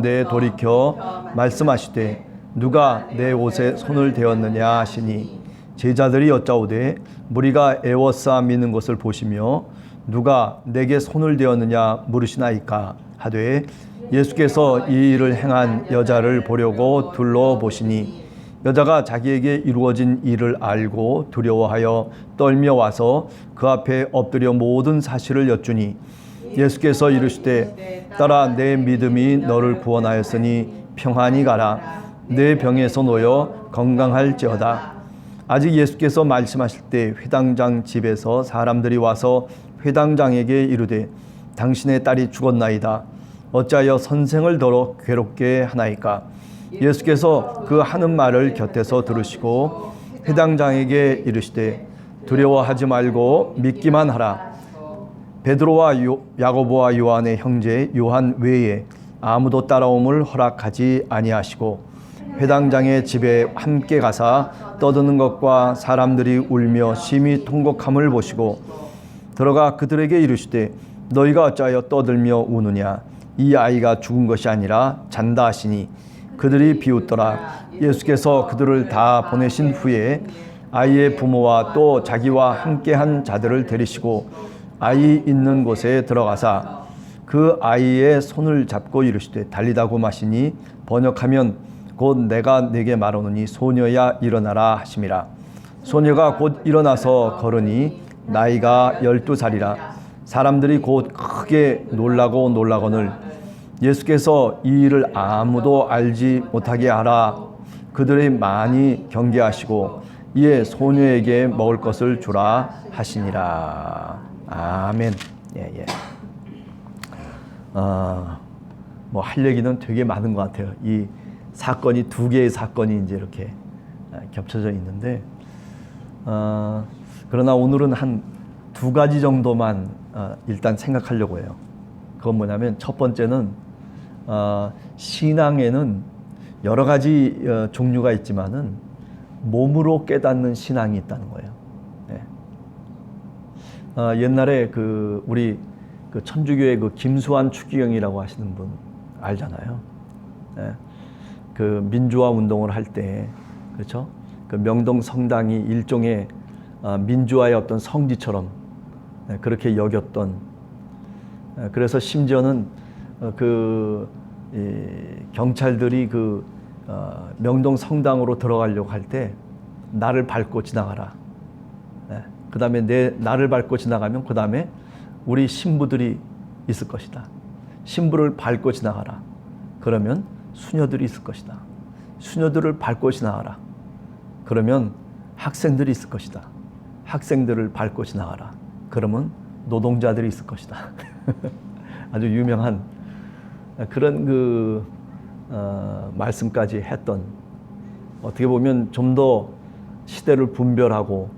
내 돌이켜 말씀하시되 누가 내 옷에 손을 대었느냐 하시니 제자들이 여짜오되 무리가 애워싸 미는 것을 보시며 누가 내게 손을 대었느냐 물으시나이까 하되 예수께서 이 일을 행한 여자를 보려고 둘러보시니 여자가 자기에게 이루어진 일을 알고 두려워하여 떨며 와서 그 앞에 엎드려 모든 사실을 여쭈니 예수께서 이르시되 따라 내 믿음이 너를 구원하였으니 평안히 가라. 내 병에서 놓여 건강할지어다. 아직 예수께서 말씀하실 때 회당장 집에서 사람들이 와서 회당장에게 이르되 당신의 딸이 죽었나이다. 어찌하여 선생을 더러 괴롭게 하나이까? 예수께서 그 하는 말을 곁에서 들으시고 회당장에게 이르시되 두려워하지 말고 믿기만 하라 베드로와 요, 야고보와 요한의 형제 요한 외에 아무도 따라옴을 허락하지 아니하시고 회당장의 집에 함께 가사 떠드는 것과 사람들이 울며 심히 통곡함을 보시고 들어가 그들에게 이르시되 너희가 어찌하여 떠들며 우느냐? 이 아이가 죽은 것이 아니라 잔다 하시니 그들이 비웃더라. 예수께서 그들을 다 보내신 후에 아이의 부모와 또 자기와 함께한 자들을 데리시고 아이 있는 곳에 들어가사 그 아이의 손을 잡고 이르시되 달리다고 마시니 번역하면 곧 내가 내게 말하노니 소녀야 일어나라 하심이라. 소녀가 곧 일어나서 걸으니 나이가 열두 살이라. 사람들이 곧 크게 놀라고 놀라거늘 예수께서 이 일을 아무도 알지 못하게 하라. 그들이 많이 경계하시고 이에 소녀에게 먹을 것을 주라 하시니라 아멘 예 예. 어, 뭐할 얘기는 되게 많은 것 같아요. 이 사건이 두 개의 사건이 이제 이렇게 아, 겹쳐져 있는데 어, 그러나 오늘은 한 두 가지 정도만 어, 일단 생각하려고 해요. 그건 뭐냐면 첫 번째는 어, 신앙에는 여러 가지 어, 종류가 있지만은 몸으로 깨닫는 신앙이 있다는 거예요. 네. 어, 옛날에 그 우리 그 천주교의 그 김수환 추기경이라고 하시는 분 알잖아요. 네. 그 민주화 운동을 할 때 그렇죠. 그 명동 성당이 일종의 어, 민주화의 어떤 성지처럼 네, 그렇게 여겼던. 네, 그래서 심지어는 어, 그 이, 경찰들이 그 어, 명동 성당으로 들어가려고 할 때 나를 밟고 지나가라. 네. 그 다음에 내 나를 밟고 지나가면 그 다음에 우리 신부들이 있을 것이다. 신부를 밟고 지나가라. 그러면 수녀들이 있을 것이다. 수녀들을 밟고 지나가라. 그러면 학생들이 있을 것이다. 학생들을 밟고 지나가라. 그러면 노동자들이 있을 것이다. 아주 유명한 그런 그 어, 말씀까지 했던 어떻게 보면 좀 더 시대를 분별하고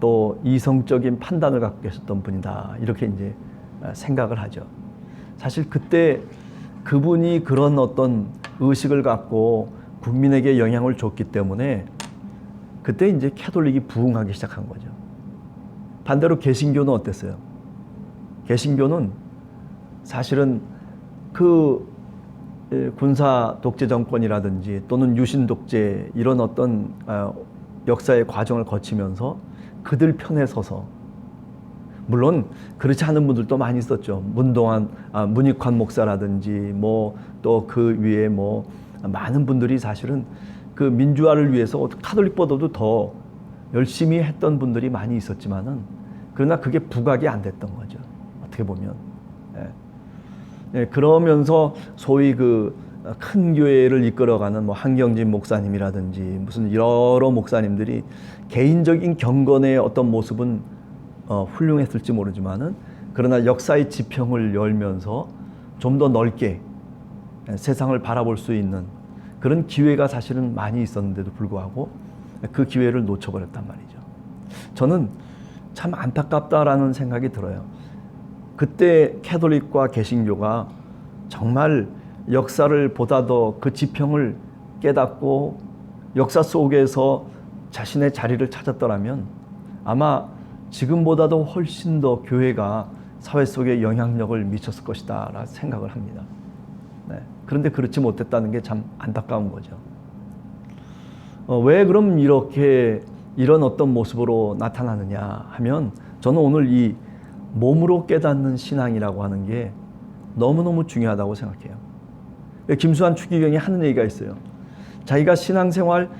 또 이성적인 판단을 갖고 계셨던 분이다. 이렇게 이제 생각을 하죠. 사실 그때 그분이 그런 어떤 의식을 갖고 국민에게 영향을 줬기 때문에 그때 이제 캐톨릭이 부흥하기 시작한 거죠. 반대로 개신교는 어땠어요? 개신교는 사실은 그 군사 독재 정권이라든지 또는 유신 독재 이런 어떤 어, 역사의 과정을 거치면서 그들 편에 서서 물론 그렇지 않은 분들도 많이 있었죠. 문동환, 아, 문익환 목사라든지 뭐 또 그 위에 뭐 많은 분들이 사실은 그 민주화를 위해서 카톨릭보다도 더 열심히 했던 분들이 많이 있었지만은 그러나 그게 부각이 안 됐던 거죠. 어떻게 보면. 예. 예, 그러면서 소위 그 큰 교회를 이끌어가는 뭐 한경진 목사님이라든지 무슨 여러 목사님들이 개인적인 경건의 어떤 모습은 어, 훌륭했을지 모르지만은 그러나 역사의 지평을 열면서 좀 더 넓게 세상을 바라볼 수 있는 그런 기회가 사실은 많이 있었는데도 불구하고 그 기회를 놓쳐버렸단 말이죠. 저는 참 안타깝다라는 생각이 들어요. 그때 캐톨릭과 개신교가 정말 역사를 보다 더그 지평을 깨닫고 역사 속에서 자신의 자리를 찾았더라면 아마 지금보다도 훨씬 더 교회가 사회 속에 영향력을 미쳤을 것이다 라 생각을 합니다. 네. 그런데 그렇지 못했다는 게 참 안타까운 거죠. 어, 왜 그럼 이렇게 이런 어떤 모습으로 나타나느냐 하면 저는 오늘 이 몸으로 깨닫는 신앙이라고 하는 게 너무너무 중요하다고 생각해요. 김수환 추기경이 하는 얘기가 있어요. 자기가 신앙생활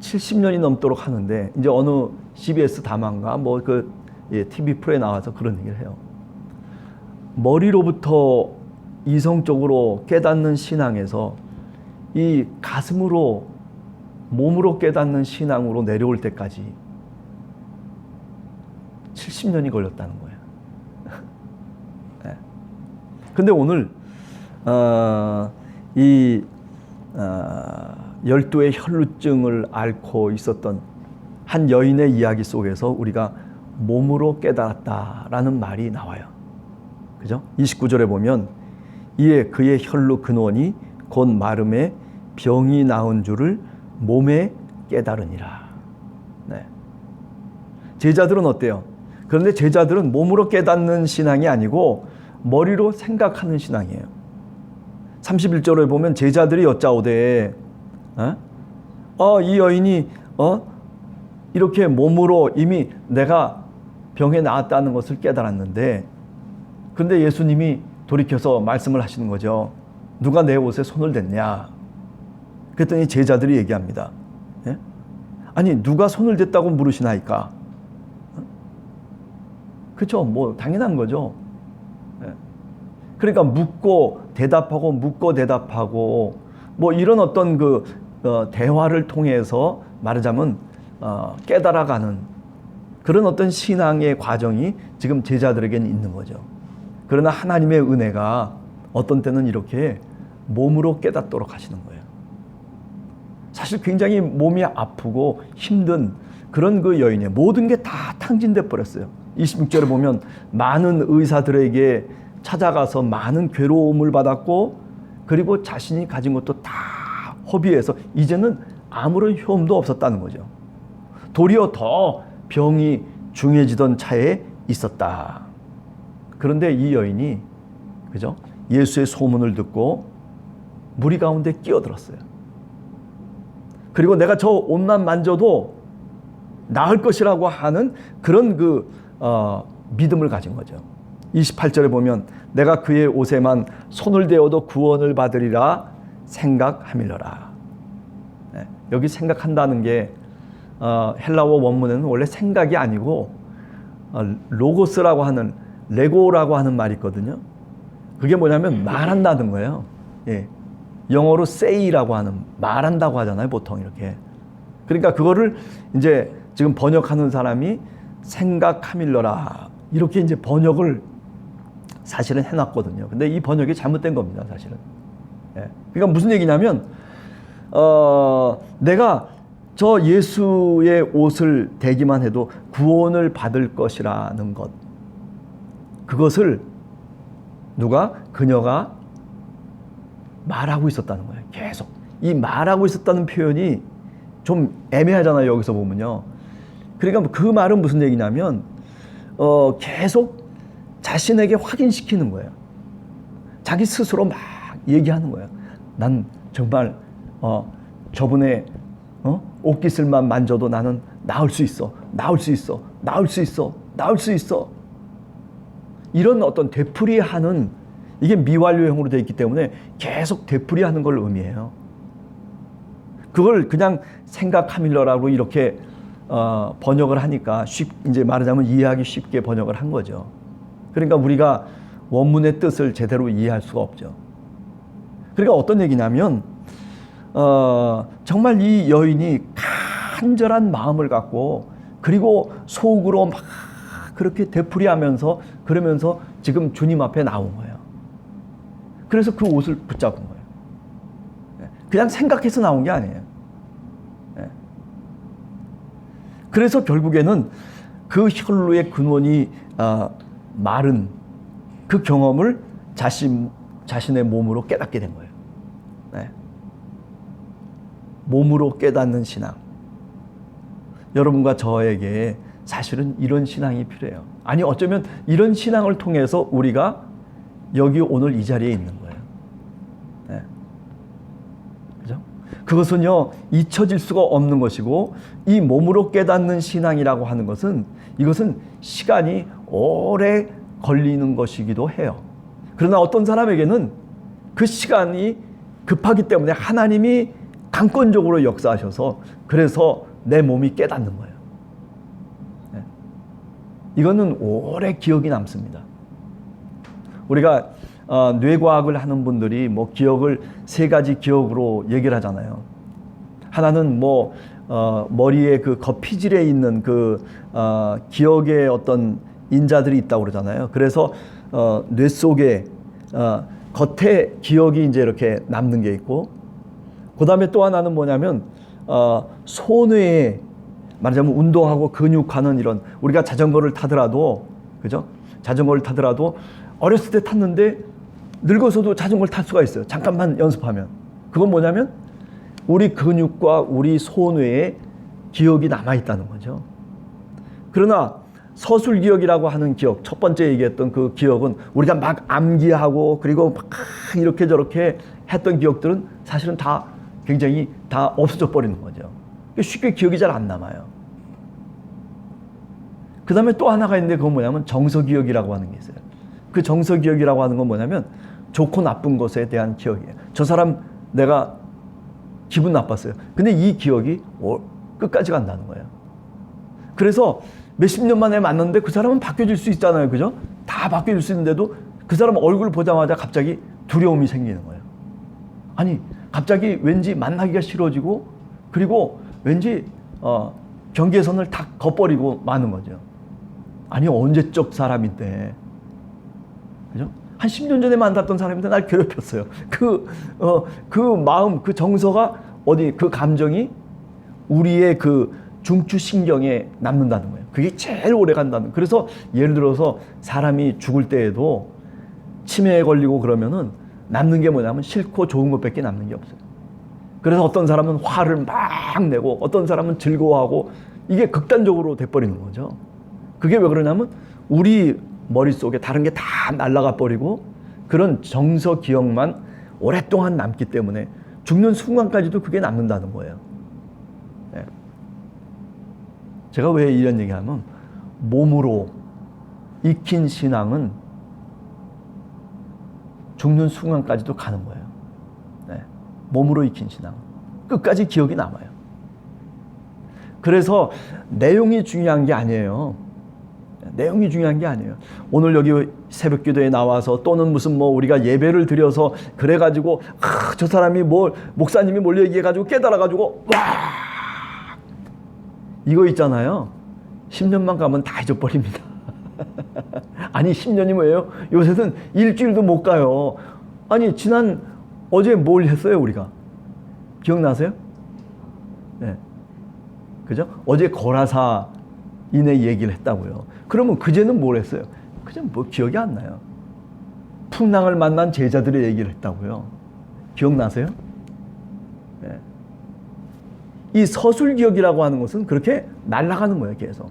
70년이 넘도록 하는데 이제 어느 CBS 다만가 뭐그 예, TV 프로에 나와서 그런 얘기를 해요. 머리로부터 이성적으로 깨닫는 신앙에서 이 가슴으로 몸으로 깨닫는 신앙으로 내려올 때까지 70년이 걸렸다는 거예요. 네. 근데 오늘 어, 이 어, 열두의 혈루증을 앓고 있었던 한 여인의 이야기 속에서 우리가 몸으로 깨달았다라는 말이 나와요. 그죠? 29절에 보면 이에 그의 혈루 근원이 곧 마름에 병이 나은 줄을 몸에 깨달으니라. 네. 제자들은 어때요? 그런데 제자들은 몸으로 깨닫는 신앙이 아니고 머리로 생각하는 신앙이에요. 31절에 보면 제자들이 여짜오되 어? 어, 이 여인이 어? 이렇게 몸으로 이미 내가 병에 나았다는 것을 깨달았는데 근데 예수님이 돌이켜서 말씀을 하시는 거죠. 누가 내 옷에 손을 댔냐? 그랬더니 제자들이 얘기합니다. 예? 아니 누가 손을 댔다고 물으시나이까? 그렇죠. 뭐 당연한 거죠. 예. 그러니까 묻고 대답하고 묻고 대답하고 뭐 이런 어떤 그 어, 대화를 통해서 말하자면 어, 깨달아가는 그런 어떤 신앙의 과정이 지금 제자들에게는 있는 거죠. 그러나 하나님의 은혜가 어떤 때는 이렇게 몸으로 깨닫도록 하시는 거예요. 사실 굉장히 몸이 아프고 힘든 그런 그 여인의 모든 게 다 탕진돼 버렸어요. 26절에 보면 많은 의사들에게 찾아가서 많은 괴로움을 받았고 그리고 자신이 가진 것도 다 허비해서 이제는 아무런 효험도 없었다는 거죠. 도리어 더 병이 중해지던 차에 있었다. 그런데 이 여인이 그죠? 예수의 소문을 듣고 무리 가운데 끼어들었어요. 그리고 내가 저 옷만 만져도 나을 것이라고 하는 그런 그 어, 믿음을 가진 거죠. 28절에 보면 내가 그의 옷에만 손을 대어도 구원을 받으리라 생각하밀러라. 네, 여기 생각한다는 게 어, 헬라어 원문에는 원래 생각이 아니고 어, 로고스라고 하는 레고라고 하는 말이 있거든요. 그게 뭐냐면 말한다는 거예요. 예. 영어로 say라고 하는 말한다고 하잖아요, 보통 이렇게. 그러니까 그거를 이제 지금 번역하는 사람이 생각하밀러라 이렇게 이제 번역을 사실은 해놨거든요. 근데 이 번역이 잘못된 겁니다, 사실은. 예. 그러니까 무슨 얘기냐면 어, 내가 저 예수의 옷을 대기만 해도 구원을 받을 것이라는 것. 그것을 누가 그녀가 말하고 있었다는 거예요. 계속 이 말하고 있었다는 표현이 좀 애매하잖아요. 여기서 보면요. 그러니까 그 말은 무슨 얘기냐면 어, 계속 자신에게 확인시키는 거예요. 자기 스스로 막 얘기하는 거예요. 난 정말 어, 저분의 어? 옷깃을만 만져도 나는 나을 수 있어. 나을 수 있어. 나을 수 있어. 나을 수 있어. 이런 어떤 되풀이하는 이게 미완료형으로 되어 있기 때문에 계속 되풀이하는 걸 의미해요. 그걸 그냥 생각하밀러라고 이렇게 어, 번역을 하니까 쉽 이제 말하자면 이해하기 쉽게 번역을 한 거죠. 그러니까 우리가 원문의 뜻을 제대로 이해할 수가 없죠. 그러니까 어떤 얘기냐면 어, 정말 이 여인이 간절한 마음을 갖고 그리고 속으로 막 그렇게 되풀이하면서 그러면서 지금 주님 앞에 나온 거예요. 그래서 그 옷을 붙잡은 거예요. 그냥 생각해서 나온 게 아니에요. 그래서 결국에는 그 혈루의 근원이 마른 그 경험을 자신 자신의 몸으로 깨닫게 된 거예요. 네. 몸으로 깨닫는 신앙. 여러분과 저에게 사실은 이런 신앙이 필요해요. 아니 어쩌면 이런 신앙을 통해서 우리가 여기 오늘 이 자리에 있는 거예요. 네. 그것은요 잊혀질 수가 없는 것이고 이 몸으로 깨닫는 신앙이라고 하는 것은 이것은 시간이 오래 걸리는 것이기도 해요. 그러나 어떤 사람에게는 그 시간이 급하기 때문에 하나님이 강권적으로 역사하셔서 그래서 내 몸이 깨닫는 거예요. 네. 이거는 오래 기억이 남습니다. 우리가 어, 뇌과학을 하는 분들이 뭐 기억을 세 가지 기억으로 얘기를 하잖아요. 하나는 뭐 어, 머리에 그 거피질에 있는 그 어, 기억의 어떤 인자들이 있다고 그러잖아요. 그래서 어, 뇌 속에 어, 겉에 기억이 이제 이렇게 남는 게 있고, 그 다음에 또 하나는 뭐냐면 어, 소뇌에 말하자면 운동하고 근육하는 이런 우리가 자전거를 타더라도 그죠? 자전거를 타더라도 어렸을 때 탔는데 늙어서도 자전거를 탈 수가 있어요. 잠깐만 연습하면. 그건 뭐냐면 우리 근육과 우리 소뇌에 기억이 남아 있다는 거죠. 그러나 서술 기억이라고 하는 기억, 첫 번째 얘기했던 그 기억은 우리가 막 암기하고 그리고 막 이렇게 저렇게 했던 기억들은 사실은 다 굉장히 다 없어져 버리는 거죠. 쉽게 기억이 잘 안 남아요. 그 다음에 또 하나가 있는데 그건 뭐냐면 정서 기억이라고 하는 게 있어요. 그 정서 기억이라고 하는 건 뭐냐면 좋고 나쁜 것에 대한 기억이에요. 저 사람 내가 기분 나빴어요. 근데 이 기억이 끝까지 간다는 거예요. 그래서 몇십 년 만에 만났는데 그 사람은 바뀌어질 수 있잖아요. 그죠? 다 바뀌어질 수 있는데도 그 사람 얼굴 보자마자 갑자기 두려움이 생기는 거예요. 아니, 갑자기 왠지 만나기가 싫어지고 그리고 왠지 어, 경계선을 다 걷버리고 마는 거죠. 아니, 언제적 사람인데. 그죠? 한 10년 전에 만났던 사람인데 날 괴롭혔어요. 그, 어, 그 마음, 그 정서가 어디, 그 감정이 우리의 그 중추신경에 남는다는 거예요. 그게 제일 오래 간다는. 그래서 예를 들어서 사람이 죽을 때에도 치매에 걸리고 그러면은 남는 게 뭐냐면 싫고 좋은 것밖에 남는 게 없어요. 그래서 어떤 사람은 화를 막 내고 어떤 사람은 즐거워하고 이게 극단적으로 돼버리는 거죠. 그게 왜 그러냐면 우리 머릿속에 다른 게 다 날아가 버리고 그런 정서 기억만 오랫동안 남기 때문에 죽는 순간까지도 그게 남는다는 거예요. 네. 제가 왜 이런 얘기하면 몸으로 익힌 신앙은 죽는 순간까지도 가는 거예요. 네. 몸으로 익힌 신앙. 끝까지 기억이 남아요. 그래서 내용이 중요한 게 아니에요. 내용이 중요한 게 아니에요. 오늘 여기 새벽 기도에 나와서 또는 무슨 뭐 우리가 예배를 드려서 그래가지고 아, 저 사람이 뭐 목사님이 몰려 얘기해가지고 깨달아가지고 와 이거 있잖아요. 10년만 가면 다 잊어버립니다. 아니 10년이 뭐예요? 요새는 일주일도 못 가요. 아니 지난 어제 뭘 했어요 우리가? 기억나세요? 네. 그죠? 어제 거라사 이내 얘기를 했다고요. 그러면 그제는 뭘 했어요? 그제 뭐 기억이 안 나요. 풍랑을 만난 제자들의 얘기를 했다고요. 기억나세요? 네. 이 서술 기억이라고 하는 것은 그렇게 날아가는 거예요, 계속.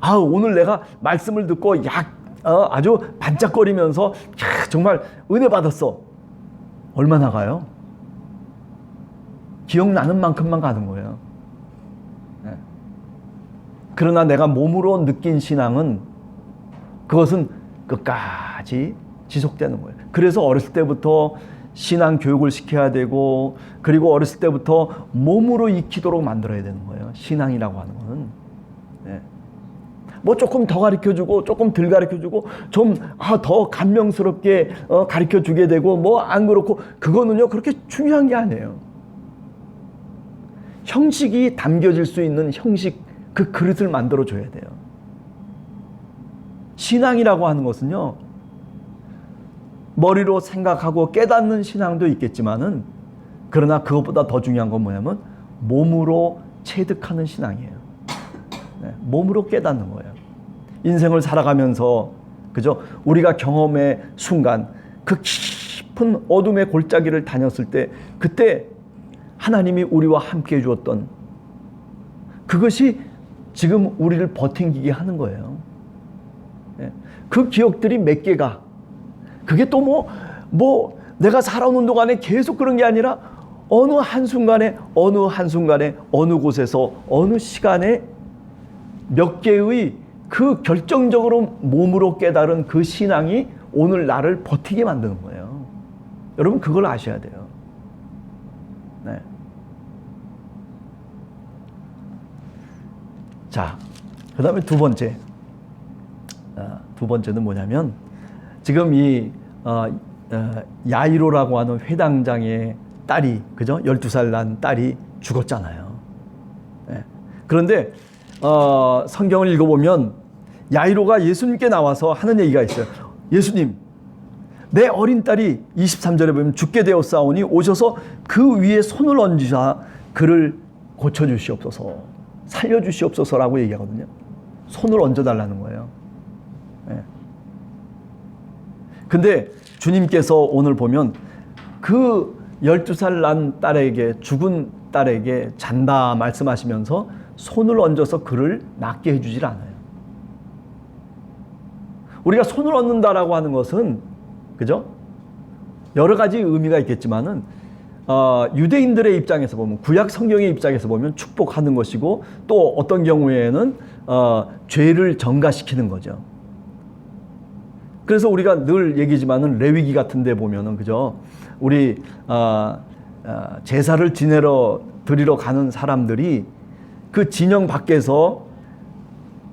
아, 오늘 내가 말씀을 듣고 약 어, 아주 반짝거리면서 야, 정말 은혜 받았어. 얼마나 가요? 기억나는 만큼만 가는 거예요. 네. 그러나 내가 몸으로 느낀 신앙은 그것은 끝까지 지속되는 거예요. 그래서 어렸을 때부터 신앙 교육을 시켜야 되고 그리고 어렸을 때부터 몸으로 익히도록 만들어야 되는 거예요. 신앙이라고 하는 거는. 네. 뭐 조금 더 가르쳐 주고 조금 덜 가르쳐 주고 좀더 아, 감명스럽게 어, 가르쳐 주게 되고 뭐 안 그렇고 그거는요 그렇게 중요한 게 아니에요. 형식이 담겨질 수 있는 형식 그 그릇을 만들어 줘야 돼요. 신앙이라고 하는 것은요. 머리로 생각하고 깨닫는 신앙도 있겠지만은 그러나 그것보다 더 중요한 건 뭐냐면 몸으로 체득하는 신앙이에요. 네, 몸으로 깨닫는 거예요. 인생을 살아가면서 그죠? 우리가 경험의 순간 그 깊은 어둠의 골짜기를 다녔을 때 그때 하나님이 우리와 함께 해 주었던 그것이 지금 우리를 버팅기게 하는 거예요. 네, 그 기억들이 몇 개가 그게 또 뭐, 뭐, 내가 살아오는 동안에 계속 그런 게 아니라 어느 한순간에 어느 한순간에 어느 곳에서 어느 시간에 몇 개의 그 결정적으로 몸으로 깨달은 그 신앙이 오늘 나를 버티게 만드는 거예요. 여러분 그걸 아셔야 돼요. 네. 자, 그 다음에 두 번째. 아, 두 번째는 뭐냐면 지금 이 어, 어, 야이로라고 하는 회당장의 딸이 그죠? 12살 난 딸이 죽었잖아요. 네. 그런데 어, 성경을 읽어보면 야이로가 예수님께 나와서 하는 얘기가 있어요. 예수님, 내 어린 딸이 23절에 보면 죽게 되었사오니 오셔서 그 위에 손을 얹으사 그를 고쳐주시옵소서, 살려주시옵소서라고 얘기하거든요. 손을 얹어달라는 거예요. 예. 근데 주님께서 오늘 보면 그 12살 난 딸에게 죽은 딸에게 잔다 말씀하시면서 손을 얹어서 그를 낫게 해주질 않아요. 우리가 손을 얹는다라고 하는 것은 그죠? 여러 가지 의미가 있겠지만은 어, 유대인들의 입장에서 보면 구약 성경의 입장에서 보면 축복하는 것이고 또 어떤 경우에는 어, 죄를 전가시키는 거죠. 그래서 우리가 늘 얘기지만은 레위기 같은데 보면은 그죠? 우리 어, 어, 제사를 지내러 드리러 가는 사람들이 그 진영 밖에서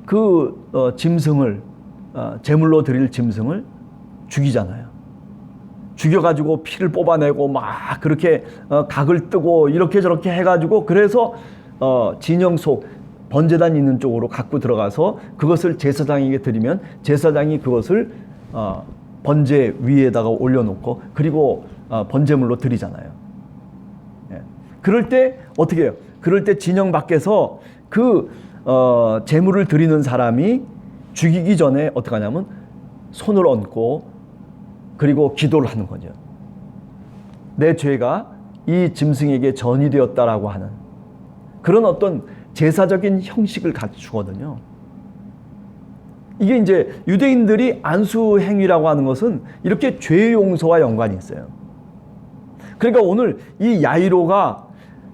그 어, 짐승을 어, 제물로 드릴 짐승을 죽이잖아요. 죽여가지고 피를 뽑아내고 막 그렇게 어, 각을 뜨고 이렇게 저렇게 해가지고 그래서 어, 진영 속 번제단 있는 쪽으로 갖고 들어가서 그것을 제사장에게 드리면 제사장이 그것을 어, 번제 위에다가 올려놓고 그리고 어, 번제물로 드리잖아요. 예. 그럴 때 어떻게 해요? 그럴 때 진영 밖에서 그 어, 제물을 드리는 사람이 죽이기 전에 어떻게 하냐면 손을 얹고 그리고 기도를 하는 거죠. 내 죄가 이 짐승에게 전이 되었다라고 하는 그런 어떤 제사적인 형식을 갖추거든요. 이게 이제 유대인들이 안수 행위라고 하는 것은 이렇게 죄 용서와 연관이 있어요. 그러니까 오늘 이 야이로가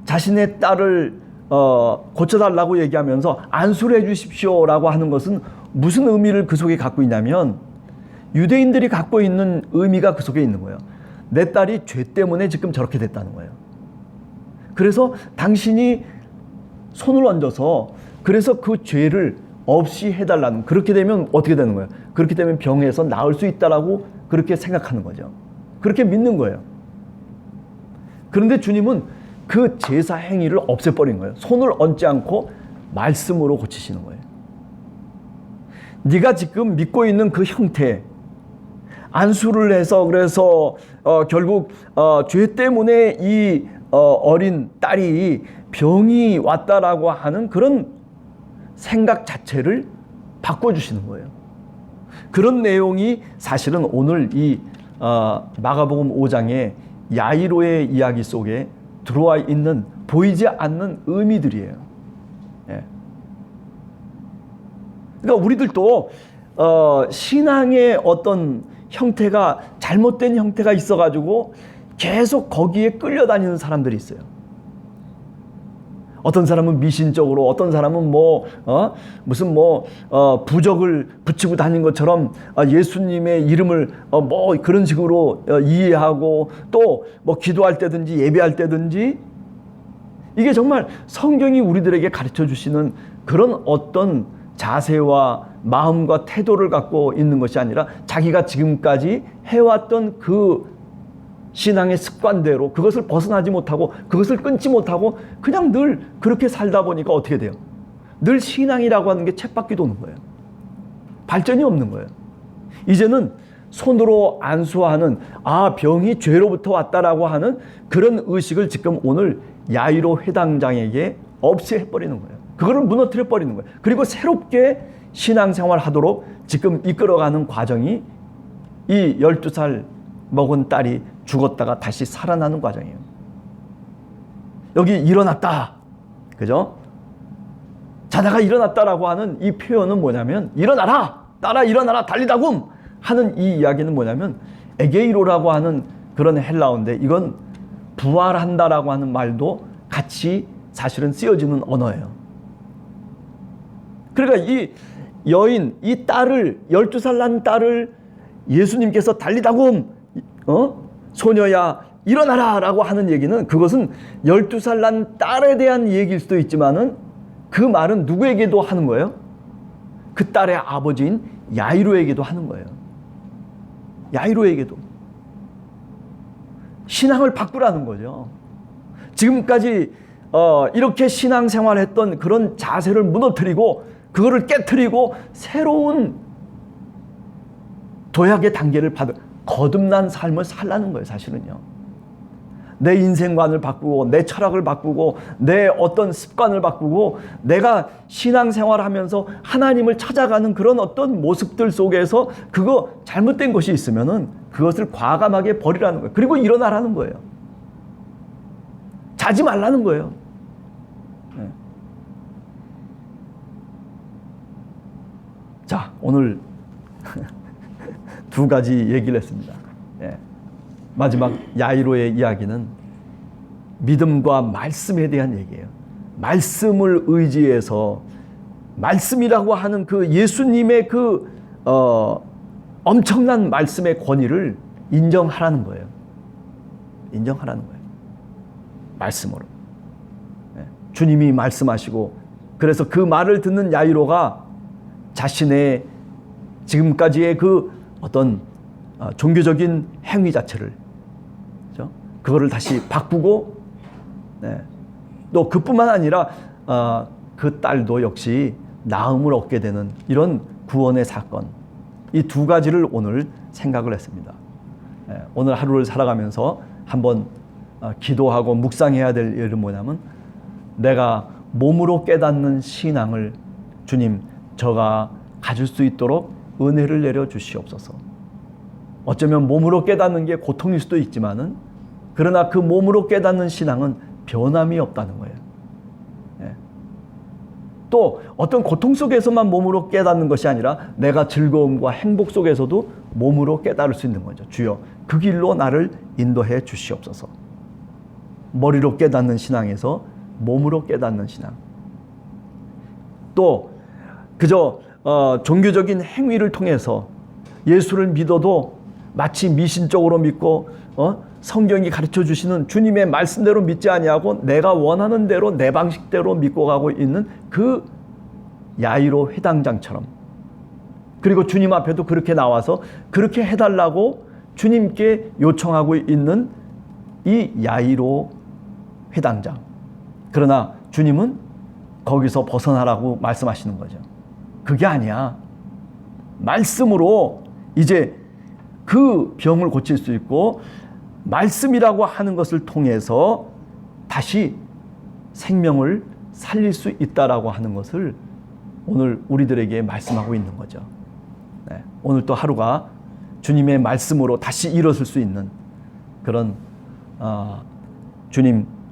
자신의 딸을 어, 고쳐달라고 얘기하면서 안수를 해주십시오라고 하는 것은 무슨 의미를 그 속에 갖고 있냐면 유대인들이 갖고 있는 의미가 그 속에 있는 거예요. 내 딸이 죄 때문에 지금 저렇게 됐다는 거예요. 그래서 당신이 손을 얹어서 그래서 그 죄를 없이 해달라는 그렇게 되면 어떻게 되는 거예요? 그렇게 되면 병에서 나을 수 있다라고 그렇게 생각하는 거죠. 그렇게 믿는 거예요. 그런데 주님은 그 제사 행위를 없애버린 거예요. 손을 얹지 않고 말씀으로 고치시는 거예요. 네가 지금 믿고 있는 그 형태, 안수를 해서 그래서 어, 결국 어, 죄 때문에 이 어, 린 딸이 병이 왔다라고 하는 그런 생각 자체를 바꿔주시는 거예요. 그런 내용이 사실은 오늘 이 어, 마가복음 5장의 야이로의 이야기 속에 들어와 있는 보이지 않는 의미들이에요. 예. 그러니까 우리들도 어, 신앙의 어떤 형태가 잘못된 형태가 있어가지고 계속 거기에 끌려다니는 사람들이 있어요. 어떤 사람은 미신적으로, 어떤 사람은 뭐, 어, 무슨 뭐, 어, 부적을 붙이고 다닌 것처럼 어, 예수님의 이름을 어, 뭐 그런 식으로 어, 이해하고 또 뭐 기도할 때든지 예배할 때든지 이게 정말 성경이 우리들에게 가르쳐 주시는 그런 어떤 자세와 마음과 태도를 갖고 있는 것이 아니라 자기가 지금까지 해왔던 그 신앙의 습관대로 그것을 벗어나지 못하고 그것을 끊지 못하고 그냥 늘 그렇게 살다 보니까 어떻게 돼요? 늘 신앙이라고 하는 게 쳇바퀴 도는 거예요. 발전이 없는 거예요. 이제는 손으로 안수하는 아 병이 죄로부터 왔다라고 하는 그런 의식을 지금 오늘 야이로 회당장에게 없애해 버리는 거예요. 그거를 무너뜨려 버리는 거예요. 그리고 새롭게 신앙생활 하도록 지금 이끌어가는 과정이 이 12살 먹은 딸이 죽었다가 다시 살아나는 과정이에요. 여기 일어났다. 그죠? 자다가 일어났다라고 하는 이 표현은 뭐냐면 일어나라! 따라 일어나라! 달리다굼! 하는 이 이야기는 뭐냐면 에게이로라고 하는 그런 헬라어인데 이건 부활한다라고 하는 말도 같이 사실은 쓰여지는 언어예요. 그러니까 이 여인, 이 딸을 12살 난 딸을 예수님께서 달리다곰 어? 소녀야 일어나라 라고 하는 얘기는 그것은 12살 난 딸에 대한 얘기일 수도 있지만은 그 말은 누구에게도 하는 거예요? 그 딸의 아버지인 야이로에게도 하는 거예요. 야이로에게도 신앙을 바꾸라는 거죠. 지금까지 어, 이렇게 신앙생활 했던 그런 자세를 무너뜨리고 그거를 깨뜨리고 새로운 도약의 단계를 받을 거듭난 삶을 살라는 거예요, 사실은요. 내 인생관을 바꾸고 내 철학을 바꾸고 내 어떤 습관을 바꾸고 내가 신앙생활을 하면서 하나님을 찾아가는 그런 어떤 모습들 속에서 그거 잘못된 것이 있으면은 그것을 과감하게 버리라는 거예요. 그리고 일어나라는 거예요. 자지 말라는 거예요. 네. 자, 오늘 두 가지 얘기를 했습니다. 예. 마지막 야이로의 이야기는 믿음과 말씀에 대한 얘기예요. 말씀을 의지해서 말씀이라고 하는 그 예수님의 그 어, 엄청난 말씀의 권위를 인정하라는 거예요. 인정하라는 거예요. 말씀으로. 예. 주님이 말씀하시고 그래서 그 말을 듣는 야이로가 자신의 지금까지의 그 어떤 어, 종교적인 행위 자체를 그죠? 그거를 다시 바꾸고 네. 또 그뿐만 아니라 어, 그 딸도 역시 나음을 얻게 되는 이런 구원의 사건 이 두 가지를 오늘 생각을 했습니다. 예, 오늘 하루를 살아가면서 한번 어, 기도하고 묵상해야 될 일은 뭐냐면 내가 몸으로 깨닫는 신앙을 주님 저가 가질 수 있도록 은혜를 내려 주시옵소서. 어쩌면 몸으로 깨닫는 게 고통일 수도 있지만은 그러나 그 몸으로 깨닫는 신앙은 변함이 없다는 거예요. 예. 또 어떤 고통 속에서만 몸으로 깨닫는 것이 아니라 내가 즐거움과 행복 속에서도 몸으로 깨달을 수 있는 거죠. 주여 그 길로 나를 인도해 주시옵소서. 머리로 깨닫는 신앙에서 몸으로 깨닫는 신앙. 또 그저 어, 종교적인 행위를 통해서 예수를 믿어도 마치 미신적으로 믿고 어? 성경이 가르쳐 주시는 주님의 말씀대로 믿지 아니하고 내가 원하는 대로 내 방식대로 믿고 가고 있는 그 야이로 회당장처럼 그리고 주님 앞에도 그렇게 나와서 그렇게 해달라고 주님께 요청하고 있는 이 야이로 회당장 그러나 주님은 거기서 벗어나라고 말씀하시는 거죠. 그게 아니야. 말씀으로 이제 그 병을 고칠 수 있고 말씀이라고 하는 것을 통해서 다시 생명을 살릴 수 있다라고 하는 것을 오늘 우리들에게 말씀하고 있는 거죠. 네. 오늘 또 하루가 주님의 말씀으로 다시 일어설 수 있는 그런 어, 주님